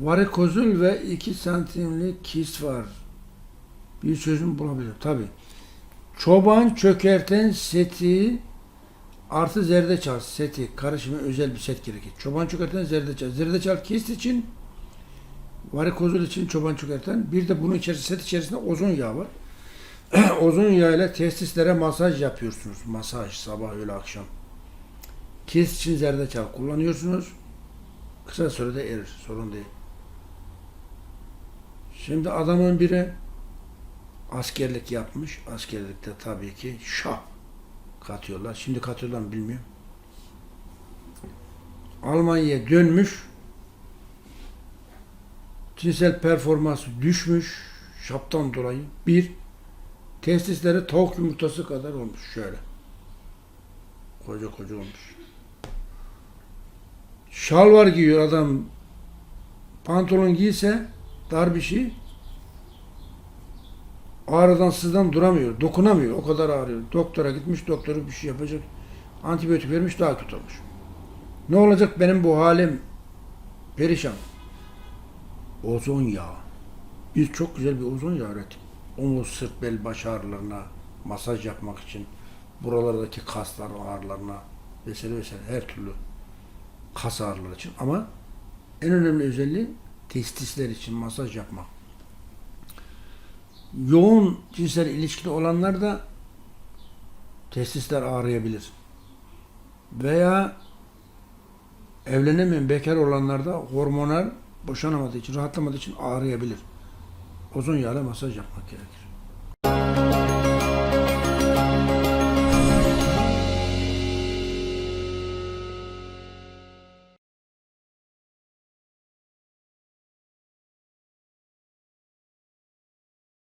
Varikozul ve 2 santimlik kist var. Bir çözüm bulabilir. Tabi. Çoban çökerten seti artı zerdeçal seti karışımı özel bir set gerekir. Çoban çökerten zerdeçal. Zerdeçal kist için varikozul için çoban çökerten. Bir de bunun içerisinde set içerisinde ozon yağı var. ozon yağı ile testislere masaj yapıyorsunuz. Masaj sabah öğle akşam. Kist için zerdeçal kullanıyorsunuz. Kısa sürede erir. Sorun değil. Şimdi adamın biri askerlik yapmış. Askerlikte tabii ki şah katıyorlar. Şimdi katıyorlar mı bilmiyorum. Almanya'ya dönmüş. Cinsel performansı düşmüş. Şaptan dolayı. Bir, testisleri tavuk yumurtası kadar olmuş. Şöyle. Koca koca olmuş. Şalvar giyiyor adam. Pantolon giyse dar bir şey. Ağrıdan sızdan duramıyor. Dokunamıyor. O kadar ağrıyor. Doktora gitmiş. Doktoru bir şey yapacak. Antibiyotik vermiş daha kötü olmuş. Ne olacak benim bu halim? Perişan. Ozon yağı. Biz çok güzel bir ozon yağı ürettik. Omuz, sırt, bel, baş ağrılarına masaj yapmak için buralardaki kaslar ağrılarına vesaire vesaire her türlü kas ağrıları için ama en önemli özelliği testisler için masaj yapmak. Yoğun cinsel ilişkili olanlar da testisler ağrıyabilir. Veya evlenemeyen bekar olanlarda hormonal boşanamadığı için, rahatlamadığı için ağrıyabilir. Ozon yağıyla masaj yapmak gerekir.